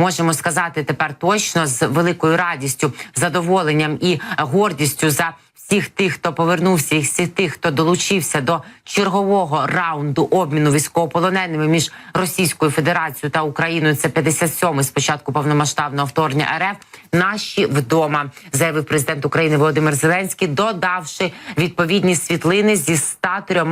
можемо сказати тепер точно з великою радістю, задоволенням і гордістю за всіх тих, хто повернувся, і всіх тих, хто долучився до чергового раунду обміну військовополоненими між Російською Федерацією та Україною. Це 57-й з початку повномасштабного вторгнення РФ. Наші вдома заявив президент України Володимир Зеленський, додавши відповідні світлини зі 103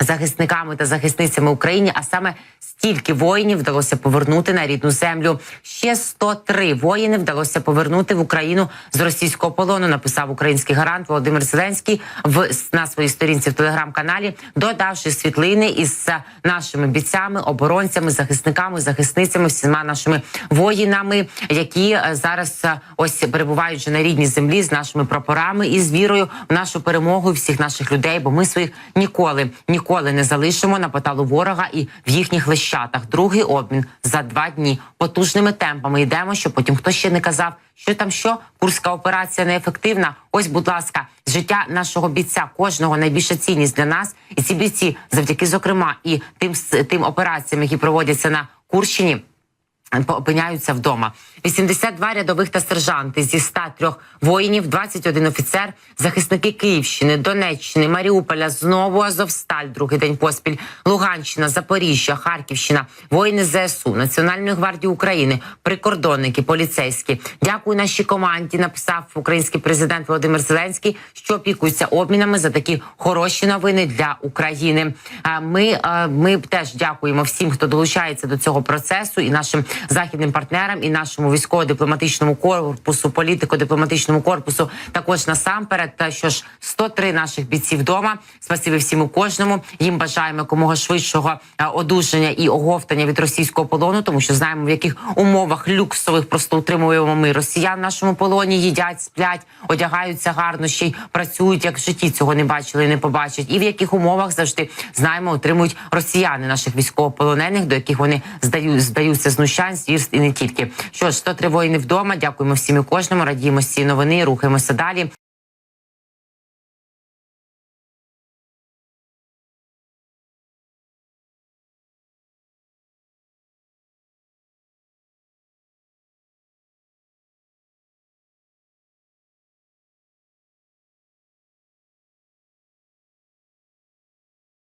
захисниками та захисницями України, а саме стільки воїнів вдалося повернути на рідну землю. Ще 103 воїни вдалося повернути в Україну з російського полону. Написав український гарант Володимир Зеленський в на своїй сторінці в телеграм-каналі, додавши світлини із нашими бійцями, оборонцями, захисниками, захисницями, всіма нашими воїнами, які е, зараз е, ось перебувають вже на рідній землі з нашими прапорами і з вірою в нашу перемогу всіх наших людей. Бо ми своїх ніколи ніколи не залишимо на поталу ворога і в їхніх лищатах. Другий обмін за два дні потужними темпами йдемо. Щоб потім хто ще не казав, що там що курська операція неефективна. Ось, будь ласка, життя нашого бійця, кожного найбільша цінність для нас, і ці бійці, завдяки зокрема, і тим тим операціям, які проводяться на Курщині. Опиняються вдома. 82 рядових та сержанти зі 103 воїнів, 21 офіцер, захисники Київщини, Донеччини, Маріуполя, знову Азовсталь, другий день поспіль, Луганщина, Запоріжжя, Харківщина, воїни ЗСУ, Національної гвардії України, прикордонники, поліцейські. Дякую нашій команді. Написав український президент Володимир Зеленський, що опікується обмінами за такі хороші новини для України. Ми, е, ми теж дякуємо всім, хто долучається до цього процесу, і нашим західним партнерам, і нашому військово-дипломатичному корпусу, політико-дипломатичному корпусу. Також насамперед, та що ж 103 наших бійців вдома. Спасибі всім у кожному. Їм бажаємо якомога швидшого е, одужання і оговтання від російського полону, тому що знаємо в яких умовах люксових просто утримуємо ми росіян в нашому полоні. Їдять, сплять, одягаються гарно, ще й працюють як в житті. Цього не бачили, не побачать. І в яких умовах завжди знаємо, отримують росіяни наших військовополонених, до яких вони здають здаються знущань, звірств і не тільки. Що ж, 103 воїни вдома. Дякуємо всім і кожному. Радіємо цієї новини. Рухаємося далі.